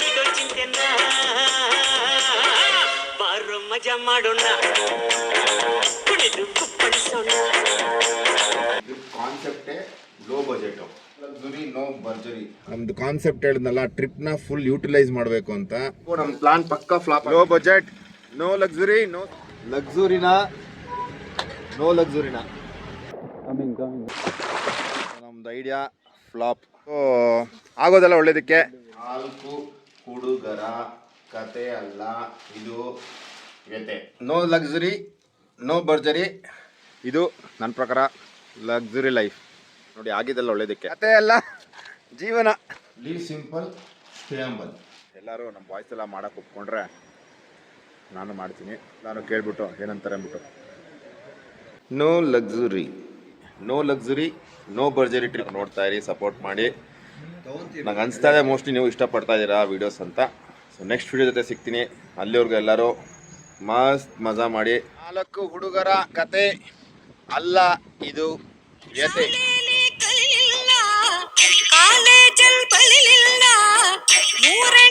ಬಿಡೋ ಚಿಂತೆನ. ಬಾರೋ ಮಜಾ ಮಾಡೋಣ. ಕುಣಿದು ಕುಪ್ಪಳಿಸೋಣ. ಕಾನ್ಸೆಪ್ಟೇ ಲೋ ಬಜೆಟ್ ನೋ ಬರ್ಜರಿ ನಮ್ದು ಕಾನ್ಸೆಪ್ಟ್ ಹೇಳಿದ್ನಲ್ಲ ನ ಫುಲ್ ಯೂಟಿಲೈಸ್ ಮಾಡಬೇಕು ಅಂತ. ನಮ್ಮ ಪ್ಲಾನ್ ಪಕ್ಕಾ flop low budget no luxury no ಲಕ್ಸುರಿನ no ಲಕ್ಸುರಿನ ನಮ್ದು ಐಡಿಯಾ ಫ್ಲಾಪ್ ಆಗೋದಲ್ಲ ಒಳ್ಳೇದಕ್ಕೆ? ನಾಲ್ಕು ಹುಡುಗರ ಕತೆ ಅಲ್ಲ ಇದು ವ್ಯತೆ ನೋ ಲಕ್ಸುರಿ ನೋ ಬರ್ಜರಿ ಇದು ನನ್ನ ಪ್ರಕಾರ ಲಕ್ಸುರಿ ಲೈಫ್ ನೋಡಿ ಆಗಿದ್ದಲ್ಲ ಒಳ್ಳೇದಕ್ಕೆ. ಕತೆ ಅಲ್ಲ ಜೀವನ. ಲೀವ್ ಸಿಂಪಲ್ ಸ್ಟೇ ಅಂಬಲ್ ಎಲ್ಲರೂ ನಮ್ಮ ವಾಯ್ಸ್ ಎಲ್ಲ ಮಾಡಕ್ಕೆ ಒಪ್ಕೊಂಡ್ರೆ ನಾನು ಮಾಡ್ತೀನಿ. ನಾನು ಕೇಳ್ಬಿಟ್ಟು ಏನಂತಾರೆ ಅಂದ್ಬಿಟ್ಟು. No luxury no luxury no ಬರ್ಜರಿ trip ನೋಡ್ತಾ ಇರಿ ಸಪೋರ್ಟ್ ಮಾಡಿ. ನಂಗೆ ಅನಿಸ್ತಾ ಇದೆ ಮೋಸ್ಟ್ಲಿ ನೀವು ಇಷ್ಟಪಡ್ತಾ ಇದ್ದೀರಾ ವೀಡಿಯೋಸ್ ಅಂತ. ಸೊ ನೆಕ್ಸ್ಟ್ ವಿಡಿಯೋ ಜೊತೆ ಸಿಗ್ತೀನಿ. ಅಲ್ಲಿವರೆಗೂ ಎಲ್ಲರೂ ಮಸ್ತ್ ಮಜಾ ಮಾಡಿ. ನಾಲ್ಕು ಹುಡುಗರ ಕತೆ. ಅಲ್ಲ ಇದು ವ್ಯತೆ ಕಾಲೇಜಲ್ಲಿ ಮೂರೇ